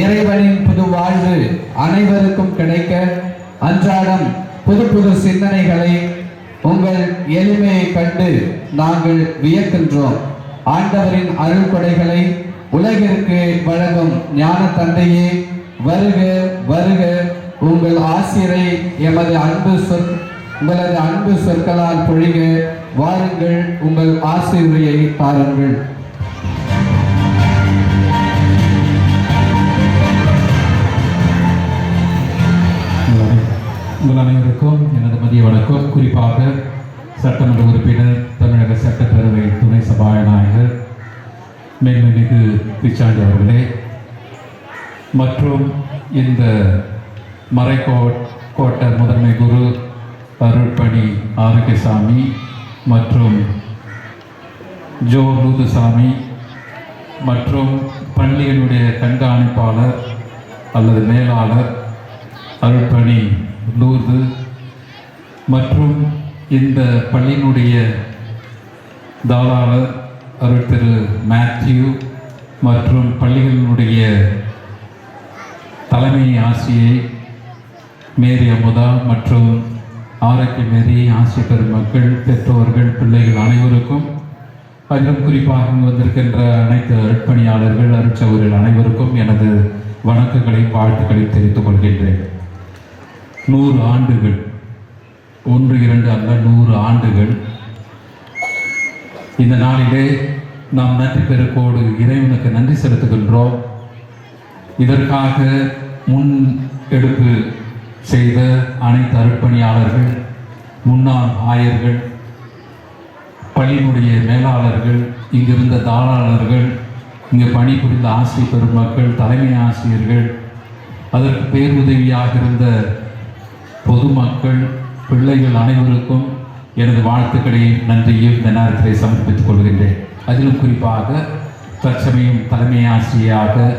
இறைவனின் புது வாழ்வு அனைவருக்கும் கிடைக்க அன்றாடம் புது புது சிந்தனைகளை உங்கள் எளிமையை கண்டு நாங்கள் வியக்கின்றோம். ஆண்டவரின் அருள் கொடைகளை உலகிற்கு வழங்கும் ஞான தந்தையே வருக வருக உங்கள் ஆசிரை எமது அன்பு சொற் உங்களது அன்பு சொற்களால் பொழிக வாருங்கள் உங்கள் ஆசிரியை தாருங்கள். வணக்கம். குறிப்பாக சட்டமன்ற உறுப்பினர் தமிழக சட்டப்பேரவை துணை சபாநாயகர் மேன்மைமிகு பிச்சாண்டி அவர்களே மற்றும் இந்த மறைக்கோட் கோட்டை முதன்மை குரு அருள்பணி ஆரோக்கியசாமி மற்றும் ஜோ லூதுசாமி மற்றும் பள்ளியினுடைய கண்காணிப்பாளர் அல்லது மேலாளர் அருள்பணி லூர்து மற்றும் இந்த பள்ளியினுடைய தாளாளர் அருள் திரு மேத்யூ மற்றும் பள்ளிகளினுடைய தலைமை ஆசிரியை மேரி அமுதா மற்றும் ஆரோக்கிய மேரி ஆசிய பெருமக்கள் பெற்றோர்கள் பிள்ளைகள் அனைவருக்கும் அதிலும் குறிப்பாக வந்திருக்கின்ற அனைத்து அருட்பணியாளர்கள் அருட்சவர்கள் அனைவருக்கும் எனது வணக்கங்களையும் வாழ்த்துக்களையும் தெரிவித்துக் கொள்கின்றேன். நூறு ஆண்டுகள் ஒன்று இரண்டு அல்ல நூறு ஆண்டுகள். இந்த நாளிலே நாம் நன்றி பெருக்கோடு இறைவனுக்கு நன்றி செலுத்துகின்றோம். இதற்காக முன் எடுப்பு செய்த அனைத்து அர்ப்பணியாளர்கள் முன்னாள் ஆயர்கள் பள்ளியினுடைய மேலாளர்கள் இங்கிருந்த தாளாளர்கள் இங்கே பணிபுரிந்த ஆசிரியர் பெருமக்கள் தலைமை ஆசிரியர்கள் அதற்கு பேருதவியாக இருந்த பொதுமக்கள் பிள்ளைகள் அனைவருக்கும் எனது வாழ்த்துக்களையும் நன்றியும் இந்த நேரத்திலே சமர்ப்பித்துக் கொள்கின்றேன். அதிலும் குறிப்பாக தற்சமயம் தலைமை ஆசிரியராக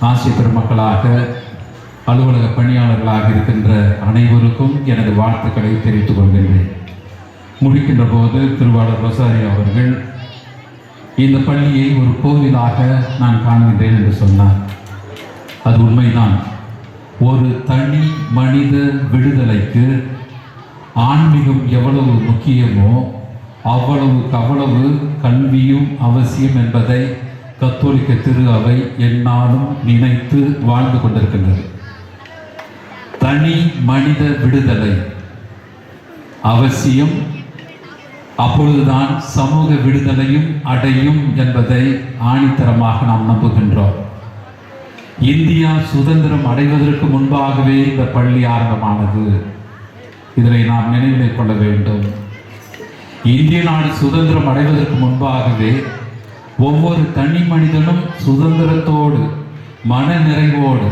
ஆசிரியர் பெருமக்களாக அலுவலக பணியாளர்களாக இருக்கின்ற அனைவருக்கும் எனது வாழ்த்துக்களை தெரிவித்துக் கொள்கின்றேன். முடிக்கின்ற போது திருவாளர் ரோசாரி அவர்கள் இந்த பள்ளியை ஒரு கோவிலாக நான் காண்கின்றேன் என்று சொன்னார். அது உண்மைதான். ஒரு தனி மனித விடுதலைக்கு ஆன்மீகம் எவ்வளவு முக்கியமோ அவ்வளவுக்கு அவ்வளவு கல்வியும் அவசியம் என்பதை கத்தோலிக்க திரு அவை என்னாலும் நினைத்து வாழ்ந்து கொண்டிருக்கின்றது. தனி மனித விடுதலை அவசியம். அப்பொழுதுதான் சமூக விடுதலையும் அடையும் என்பதை ஆணித்தரமாக நாம் நம்புகின்றோம். இந்தியா சுதந்திரம் அடைவதற்கு முன்பாகவே இந்த பள்ளி ஆரம்பமானது. இதனை நாம் நினைவில் கொள்ள வேண்டும். இந்திய நாடு சுதந்திரம் அடைவதற்கு முன்பாகவே ஒவ்வொரு தனி மனிதனும் சுதந்திரத்தோடு மன நிறைவோடு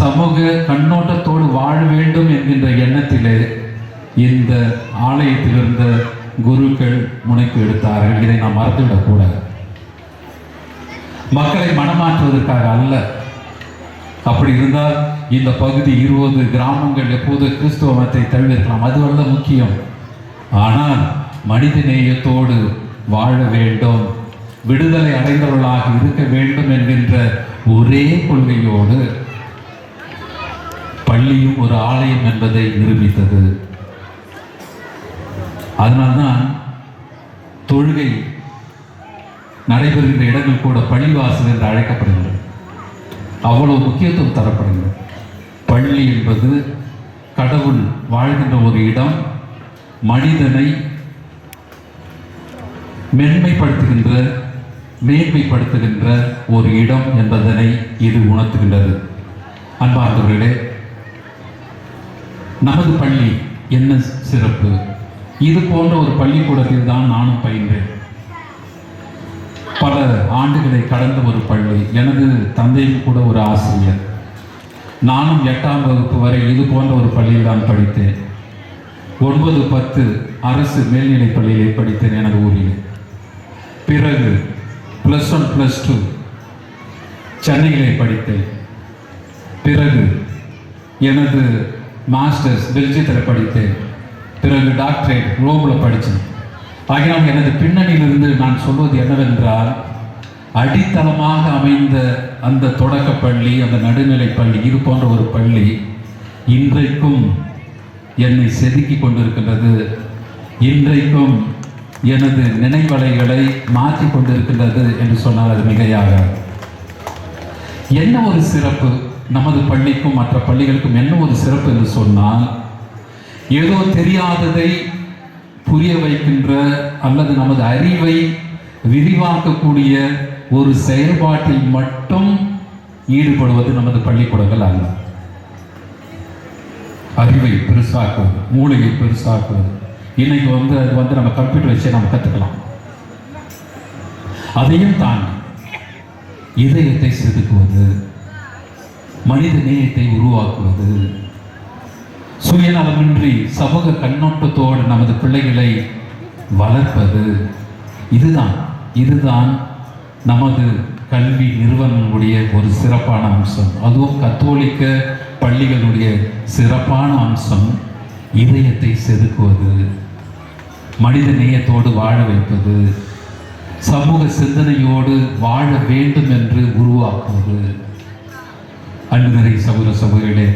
சமூக கண்ணோட்டத்தோடு வாழ வேண்டும் என்கின்ற எண்ணத்திலே இந்த ஆலயத்தில் இருந்த குருக்கள் முனைப்பு எடுத்தார்கள். இதை நாம் மறந்துவிடக்கூடாது. மக்களை மனமாற்றுவதற்காக அல்ல அப்படி இருந்தால் இந்த பகுதி இருபது கிராமங்கள் எப்போது கிறிஸ்துவ மதத்தை தழுவிருக்கலாம் அதுவல்ல முக்கியம். ஆனால் மனித நேயத்தோடு வாழ வேண்டும். விடுதலை அடைந்தவர்களாக இருக்க வேண்டும் என்கின்ற ஒரே கொள்கையோடு பள்ளியும் ஒரு ஆலயம் என்பதை நிரூபித்தது. அதனால்தான் தொழுகை நடைபெறுகின்ற இடங்கள் கூட பள்ளிவாசல் என்று அழைக்கப்படுகிறது. அவ்வளவு முக்கியத்துவம் தரப்படுகிறது பள்ளி என்பது கடவுள் வாழ்கின்ற ஒரு இடம் மனிதனை மென்மைப்படுத்துகின்ற மேன்மைப்படுத்துகின்ற ஒரு இடம் என்பதனை இது உணர்த்துகின்றது. அன்பார்ந்தவர்களே நமது பள்ளி என்ன சிறப்பு? இது போன்ற ஒரு பள்ளிக்கூடத்தில் தான் நானும் பயின்றேன். பல ஆண்டுகளை கடந்த ஒரு பள்ளி. எனது தந்தையும் கூட ஒரு ஆசிரியர். நானும் எட்டாம் வகுப்பு வரை இது போன்ற ஒரு பள்ளியில் தான் படித்தேன். ஒன்பது பத்து அரசு மேல்நிலைப் பள்ளியிலே படித்தேன் எனது ஊரில். பிறகு ப்ளஸ் ஒன் ப்ளஸ் டூ சென்னையிலே படித்தேன். பிறகு எனது மாஸ்டர்ஸ் பெல்ஜியத்தில் படித்தேன். பிறகு டாக்டரேட் ரோமில் படித்தேன். ஆகினால் எனது பின்னணியிலிருந்து நான் சொல்வது என்னவென்றால் அடித்தளமாக அமைந்த அந்த தொடக்கப் பள்ளி அந்த நடுநிலைப் பள்ளி இது போன்ற ஒரு பள்ளி இன்றைக்கும் என்னை செதுக்கி கொண்டிருக்கின்றது. இன்றைக்கும் எனது நினைவலைகளை மாற்றி கொண்டிருக்கின்றது என்று சொன்னால் அது மிகையாக. என்ன ஒரு சிறப்பு? நமது பள்ளிக்கும் மற்ற பள்ளிகளுக்கும் என்ன ஒரு சிறப்பு என்று சொன்னால் ஏதோ தெரியாததை புரிய வைக்கின்ற அல்லது நமது அறிவை விரிவாக்கக்கூடிய ஒரு செயல்பாட்டில் மட்டும் ஈடுபடுவது நமது பள்ளிக்கூடங்கள் அல்ல. அறிவை பெருசாக்குவது மூளையை பெருசாக்குவது இன்னைக்கு வந்து அது வந்து நம்ம கம்ப்யூட்டர் வச்சே நம்ம கற்றுக்கலாம் அதையும் தாண்டி இதயத்தை செதுக்குவது மனித நேயத்தை உருவாக்குவது சுயநலமின்றி சமூக கண்ணோட்டத்தோடு நமது பிள்ளைகளை வளர்ப்பது இதுதான் இதுதான் நமது கல்வி நிறுவனங்களுடைய ஒரு சிறப்பான அம்சம். அதுவும் கத்தோலிக்க பள்ளிகளுடைய சிறப்பான அம்சம் இதயத்தை செதுக்குவது மனித நேயத்தோடு வாழ வைப்பது சமூக சிந்தனையோடு வாழ வேண்டும் என்று உருவாக்குவது. அன்புநிறை சகோதர சகோதரிகளே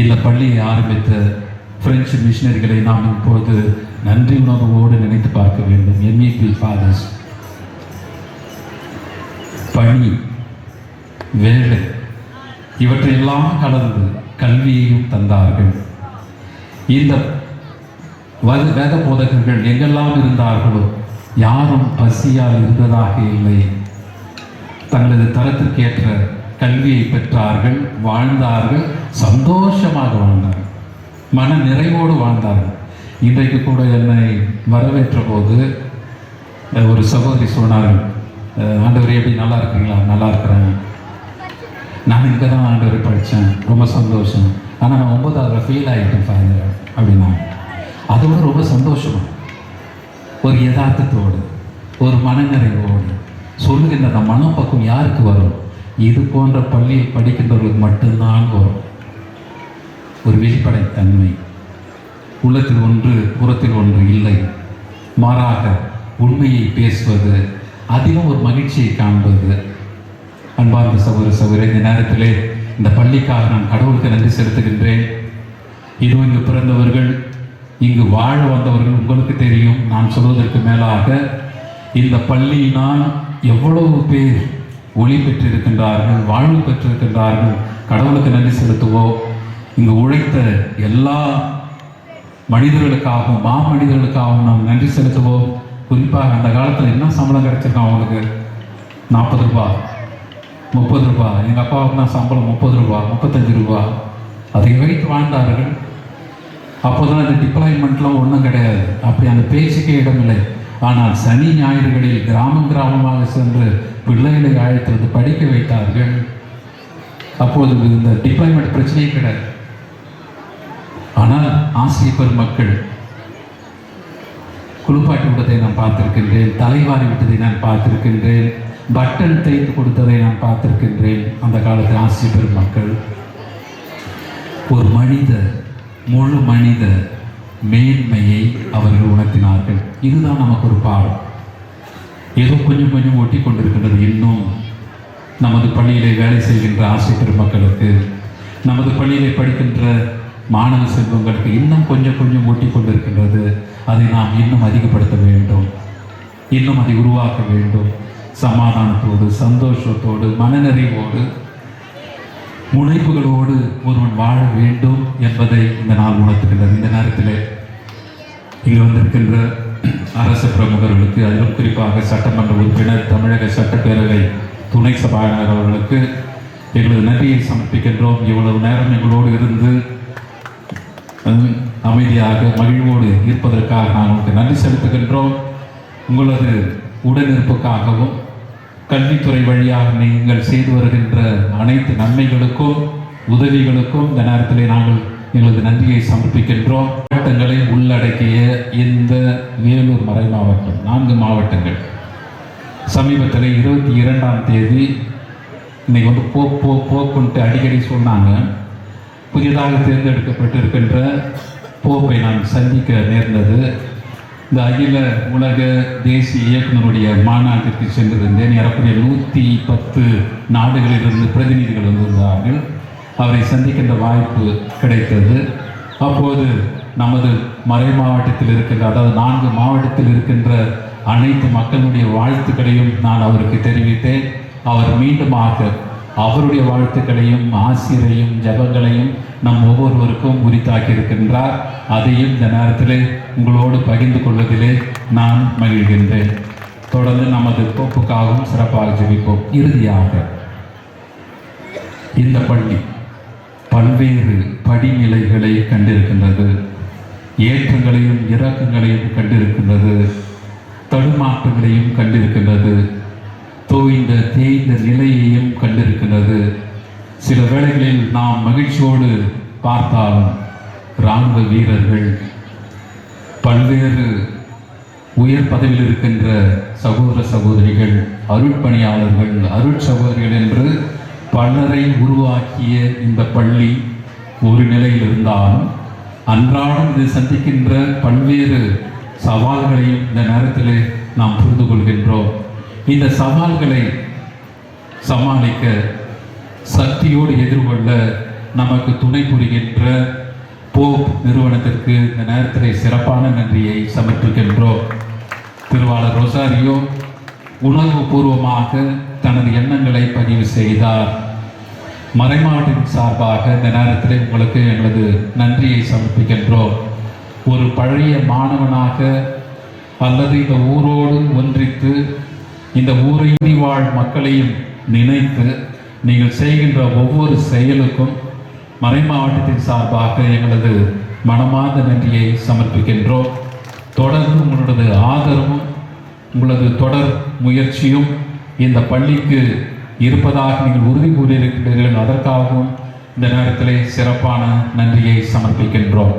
இந்த பள்ளியை ஆரம்பித்த பிரெஞ்சு மிஷினரிகளை நாம் இப்போது நன்றி உணர்வோடு நினைத்து பார்க்க வேண்டும். எம்இபி ஃபாதர்ஸ் பணி வேலை இவற்றையெல்லாம் கடந்து கல்வியையும் தந்தார்கள். இந்த வ- வேத போதகர்கள் எங்கெல்லாம் இருந்தார்களோ யாரும் பசியால் இருந்ததாக இல்லை. தங்களது தரத்திற்கேற்ற கல்வியை பெற்றார்கள் வாழ்ந்தார்கள் சந்தோஷமாக வாழ்ந்தார்கள் மன நிறைவோடு வாழ்ந்தார்கள். இன்றைக்கு கூட என்னை வரவேற்ற போது ஒரு சகோதரி சொன்னார்கள் ஆண்டவரே எப்படி நல்லா இருக்கிறீங்களா? நல்லா இருக்கிறேன். நான் இங்கே தான் ஆண்டவரை படித்தேன் ரொம்ப சந்தோஷம். ஆனால் நான் ஒன்பதாவதுல ஃபெயில் ஆகிட்டேன் ஃபைனல் அப்படின்னா. அது விட ரொம்ப சந்தோஷம். ஒரு யதார்த்தத்தோடு ஒரு மனநிறைவோடு சொல்லுகின்ற அந்த மனப்பக்கம் யாருக்கு வரும்? இது போன்ற பள்ளியில் படிக்கின்றவர்களுக்கு மட்டும்தான் வரும். ஒரு வெளிப்படைத்தன்மை. உள்ளத்தில் ஒன்று புறத்தில் ஒன்று இல்லை. மாறாக உண்மையை பேசுவது அதிலும் ஒரு மகிழ்ச்சியை காண்பது. அன்பார்ந்த சகோதர சகோதரி இந்த நேரத்திலே இந்த பள்ளிக்காக நான் கடவுளுக்கு நன்றி செலுத்துகின்றேன். இதுவும் இங்கு பிறந்தவர்கள் இங்கு வாழ வந்தவர்கள் உங்களுக்கு தெரியும். நான் சொல்வதற்கு மேலாக இந்த பள்ளியினால் எவ்வளவு பேர் ஒளி பெற்றிருக்கின்றார்கள் வாழ்வு பெற்றிருக்கின்றார்கள் கடவுளுக்கு நன்றி செலுத்துவோம் இங்கு உழைத்த எல்லா மனிதர்களுக்காகவும் மாமனிதர்களுக்காகவும் நாம் நன்றி செலுத்துவோம். குறிப்பாக அந்த காலத்தில் என்ன சம்பளம் கிடச்சிருக்கான் அவங்களுக்கு? நாற்பது ரூபா. முப்பது ரூபா. எங்கள் அப்பாவுக்கு தான் சம்பளம் முப்பது ரூபா முப்பத்தஞ்சு ரூபா. அதை வைத்து வாழ்ந்தார்கள். அப்போதான் அந்த டிப்ளாய்மெண்ட்லாம் ஒன்றும் கிடையாது. அப்படி அந்த பேச்சுக்கே இடமில்லை. ஆனால் சனி ஞாயிறுகளில் கிராமம் கிராமமாக சென்று பிள்ளைகளை அழைத்து வந்து படிக்க வைத்தார்கள். அப்போது இந்த டிப்ளாய்மெண்ட் பிரச்சனையே கிடையாது. ஆனால் ஆசிரியர் பெருமக்கள் குளிப்பாட்டி விட்டதை நான் பார்த்திருக்கின்றேன். தலைவாரி விட்டதை நான் பார்த்திருக்கின்றேன். பட்டன் தைத்து கொடுத்ததை நான் பார்த்திருக்கின்றேன். அந்த காலத்தில் ஆசிரியர் பெருமக்கள் ஒரு மனித முழு மனித மேன்மையை அவர்கள் உணர்த்தினார்கள். இதுதான் நமக்கு ஒரு பாடம். ஏதோ கொஞ்சம் கொஞ்சம் ஒட்டி கொண்டிருக்கின்றது. இன்னும் நமது பள்ளியிலே வேலை செய்கின்ற ஆசிரியர் பெருமக்களுக்கு நமது பள்ளியிலே படிக்கின்ற மாணவ செல்வங்களுக்கு இன்னும் கொஞ்சம் கொஞ்சம் ஒட்டி கொண்டிருக்கின்றது. அதை நாம் இன்னும் அதிகப்படுத்த வேண்டும். இன்னும் அதை உருவாக்க வேண்டும். சமாதானத்தோடு சந்தோஷத்தோடு மனநிறைவோடு முனைப்புகளோடு ஒருவன் வாழ வேண்டும் என்பதை இந்த நாள் உணர்த்துகின்றது. இந்த நேரத்தில் இங்கு வந்திருக்கின்ற அரசு பிரமுகர்களுக்கு அதிலும் குறிப்பாக சட்டமன்ற உறுப்பினர் தமிழக சட்டப்பேரவை துணை சபாநாயகர் அவர்களுக்கு எங்களது நன்றியை சமர்ப்பிக்கின்றோம். இவ்வளவு நேரம் எங்களோடு இருந்து அமைதியாக மகிழ்வோடு இருப்பதற்காக நான் உங்களுக்கு நன்றி செலுத்துகின்றோம். உங்களது உடனிருப்புக்காகவும் கல்வித்துறை வழியாக நீங்கள் செய்து வருகின்ற அனைத்து நன்மைகளுக்கும் உதவிகளுக்கும் இந்த நேரத்தில் நாங்கள் எங்களது நன்றியை சமர்ப்பிக்கின்றோம். மாவட்டங்களை உள்ளடக்கிய இந்த வேலூர் மறை மாவட்டம் நான்கு மாவட்டங்கள். சமீபத்தில் இருபத்தி இரண்டாம் தேதி இன்னைக்கு வந்து போ போ போக்குன்ட்டு அடிக்கடி சொன்னாங்க. புதிதாக தேர்ந்தெடுக்கப்பட்டிருக்கின்ற போப்பை நான் சந்திக்க நேர்ந்தது. இந்த அகில உலக தேசிய இயக்குனருடைய மாநாட்டிற்கு சென்றிருந்தேன். ஏறக்குறைய நூற்றி பத்து நாடுகளிலிருந்து பிரதிநிதிகள் வந்திருந்தார்கள். அவரை சந்திக்கின்ற வாய்ப்பு கிடைத்தது. அப்போது நமது மறை மாவட்டத்தில் இருக்கின்ற அதாவது நான்கு மாவட்டத்தில் இருக்கின்ற அனைத்து மக்களுடைய வாழ்த்துக்களையும் நான் அவருக்கு தெரிவித்தேன். அவர் மீண்டுமாக அவருடைய வாழ்த்துக்களையும் ஆசிரியரையும் ஜபங்களையும் நம் ஒவ்வொருவருக்கும் உரித்தாக்கி இருக்கின்றார். அதையும் இந்த நேரத்தில் உங்களோடு பகிர்ந்து கொள்வதிலே நான் மகிழ்கின்றேன். தொடர்ந்து நமது போப்புக்காகவும் சிறப்பாக ஜெபிப்போம். இறுதியாக இந்த பள்ளி பல்வேறு படிநிலைகளை கண்டிருக்கின்றது. ஏற்றங்களையும் இறக்கங்களையும் கண்டிருக்கின்றது. தடுமாற்றங்களையும் கண்டிருக்கின்றது. தோய்ந்த தேய்ந்த நிலையையும் கண்டிருக்கின்றது சில வேளைகளில் நாம் மகிழ்ச்சியோடு பார்த்தாலும் இராணுவ வீரர்கள் பல்வேறு உயர் பதவியில் இருக்கின்ற சகோதர சகோதரிகள் அருட்பணியாளர்கள் அருட் சகோதரிகள் என்று பலரை உருவாக்கிய இந்த பள்ளி ஒரு நிலையில் இருந்தாலும் அன்றாடம் இது சந்திக்கின்ற பல்வேறு சவால்களையும் இந்த நேரத்தில் நாம் புரிந்து கொள்கின்றோம். இந்த சவால்களை சமாளிக்க சக்தியோடு எதிர்கொள்ள நமக்கு துணை புரிகின்ற போப் நிறுவனத்திற்கு இந்த நேரத்தில் சிறப்பான நன்றியை சமர்ப்பிக்கின்றோம். திருவாளர் ரொசாரியோ உணர்வு பூர்வமாக தனது எண்ணங்களை பதிவு செய்தார். மறைமாட்டின் சார்பாக இந்த நேரத்தில் உங்களுக்கு எங்களது நன்றியை சமர்ப்பிக்கின்றோம். ஒரு பழைய மாணவனாக அல்லது இந்த ஊரோடு ஒன்றித்து இந்த ஊரை வாழ் மக்களையும் நினைத்து நீங்கள் செய்கின்ற ஒவ்வொரு செயலுக்கும் மறைமாவட்டத்தின் சார்பாக எங்களது மனமார்ந்த நன்றியை சமர்ப்பிக்கின்றோம். தொடர்ந்து உங்களது ஆதரவும் உங்களது தொடர் முயற்சியும் இந்த பள்ளிக்கு இருப்பதாக நீங்கள் உறுதி கூறியிருக்கிறீர்கள் அதற்காகவும் இந்த நேரத்திலே சிறப்பான நன்றியை சமர்ப்பிக்கின்றோம்.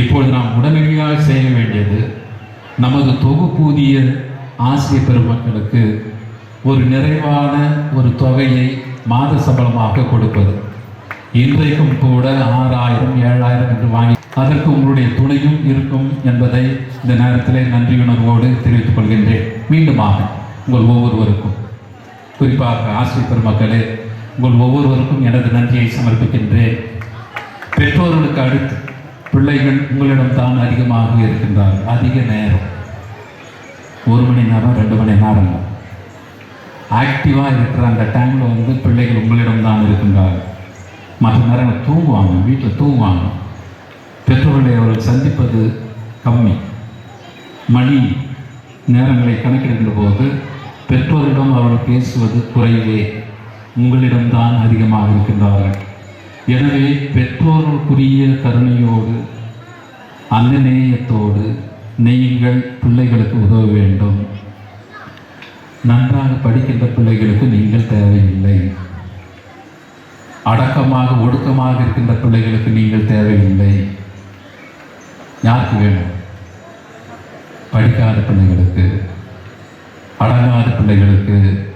இப்பொழுது நாம் உடனடியாக செய்ய வேண்டியது நமது தொகுப்பூதிய ஆசிய பெருமக்களுக்கு ஒரு நிறைவான ஒரு தொகையை மாத சம்பளமாக கொடுப்பது. இன்றைக்கும் கூட ஆறாயிரம் ஏழாயிரம் என்று வாங்கி அதற்கு உங்களுடைய துணையும் இருக்கும் என்பதை இந்த நேரத்தில் நன்றியுணர்வோடு தெரிவித்துக் கொள்கின்றேன். மீண்டுமாக உங்கள் ஒவ்வொருவருக்கும் குறிப்பாக ஆசிரியர் பெருமக்களே உங்கள் ஒவ்வொருவருக்கும் எனது நன்றியை சமர்ப்பிக்கின்றேன். பெற்றோர்களுக்கு அடுத்து பிள்ளைகள் உங்களிடம் தான் அதிகமாக இருக்கின்றார்கள். அதிக நேரம். ஒரு மணி நேரம் ரெண்டு மணி நேரம். ஆக்டிவாக இருக்கிற அந்த டைமில் வந்து பிள்ளைகள் உங்களிடம் தான் இருக்கின்றார்கள். மற்ற நேரங்கள் தூங்குவாங்க வீட்டில் தூங்குவாங்க. பெற்றோர்களை அவர்கள் சந்திப்பது கம்மி. மணி நேரங்களை கணக்கிடுகின்ற போது பெற்றோரிடம் அவர்கள் பேசுவது குறைவே. உங்களிடம்தான் அதிகமாக இருக்கின்றார்கள். எனவே பெற்றோர்களுக்குரிய கருணையோடு அந்த நேயத்தோடு நீங்கள் பிள்ளைகளுக்கு உதவ வேண்டும். நன்றாக படிக்கின்ற பிள்ளைகளுக்கு நீங்கள் தேவையில்லை. அடக்கமாக ஒடுக்கமாக இருக்கின்ற பிள்ளைகளுக்கு நீங்கள் தேவையில்லை. யாருக்கு வேணும்? படிக்காத பிள்ளைகளுக்கு அடங்காத பிள்ளைகளுக்கு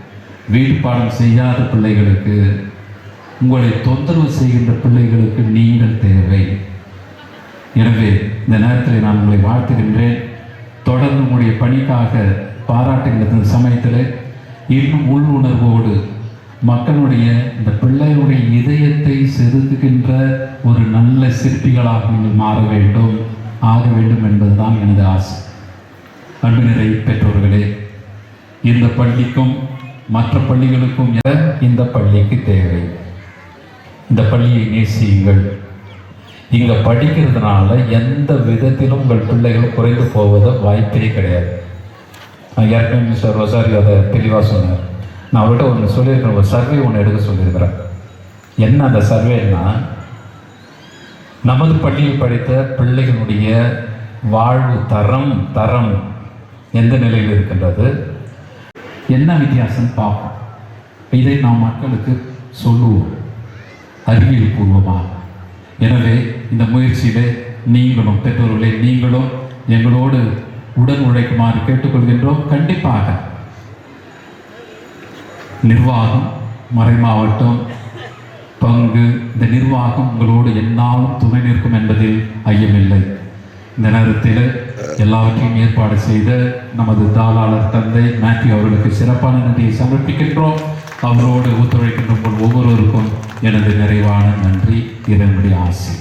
வீடு பாடம் செய்யாத பிள்ளைகளுக்கு உங்களை தொந்தரவு செய்கின்ற பிள்ளைகளுக்கு நீங்கள் தேவை. எனவே இந்த நேரத்தில் நான் உங்களை வாழ்த்துகின்றேன். தொடர்ந்து உங்களுடைய பணிக்காக பாராட்டுகின்ற இந்த சமயத்தில் இன்னும் உள் உணர்வோடு மக்களுடைய இந்த பிள்ளையுடைய இதயத்தை செதுக்குகின்ற ஒரு நல்ல சிற்பிகளாக நீங்கள் மாற வேண்டும் ஆக வேண்டும் என்பதுதான் எனது ஆசை. அன்பு நிறை பெற்றோர்களே இந்த பள்ளிக்கும் மற்ற பள்ளிகளுக்கும் இந்த பள்ளிக்கு தேவை. இந்த பள்ளியை நேசியுங்கள். இங்கே படிக்கிறதுனால எந்த விதத்திலும் உங்கள் பிள்ளைகள் குறைந்து போவதோ வாய்ப்பே கிடையாது. நான் ஏற்கனவே மிஸ்டர் ரொசாரி அதை தெளிவாக சொன்னார். நான் அவர்கிட்ட ஒன்று சொல்லியிருக்கிறேன். ஒரு சர்வே ஒன்று எடுக்க சொல்லியிருக்கிறேன். என்ன அந்த சர்வேன்னா நமது பள்ளியில் படித்த பிள்ளைகளுடைய வாழ்வு தரம் தரம் எந்த நிலையில் இருக்கின்றது? என்ன வித்தியாசம் பார்ப்போம். இதை நாம் மக்களுக்கு சொல்லுவோம். அறிவியல் பூர்வமாக. எனவே இந்த முயற்சியிலே நீங்களும் பெற்றோர்களே நீங்களும் எங்களோடு உடன் உழைக்குமாறு கேட்டுக்கொள்கின்றோம். கண்டிப்பாக. நிர்வாகம் மறைமாவட்டம். பங்கு இந்த நிர்வாகம் உங்களோடு என்னாலும் துணை நிற்கும் என்பதில் ஐயமில்லை. இந்த நேரத்தில் எல்லாவற்றையும் ஏற்பாடு செய்த நமது தாளாளர் தந்தை மேத்யூ அவர்களுக்கு சிறப்பான நன்றியை சமர்ப்பிக்கின்றோம். அவரோடு ஒத்துழைக்கின்ற போல் ஒவ்வொருவருக்கும் எனது நிறைவான நன்றி இதனுடைய ஆசை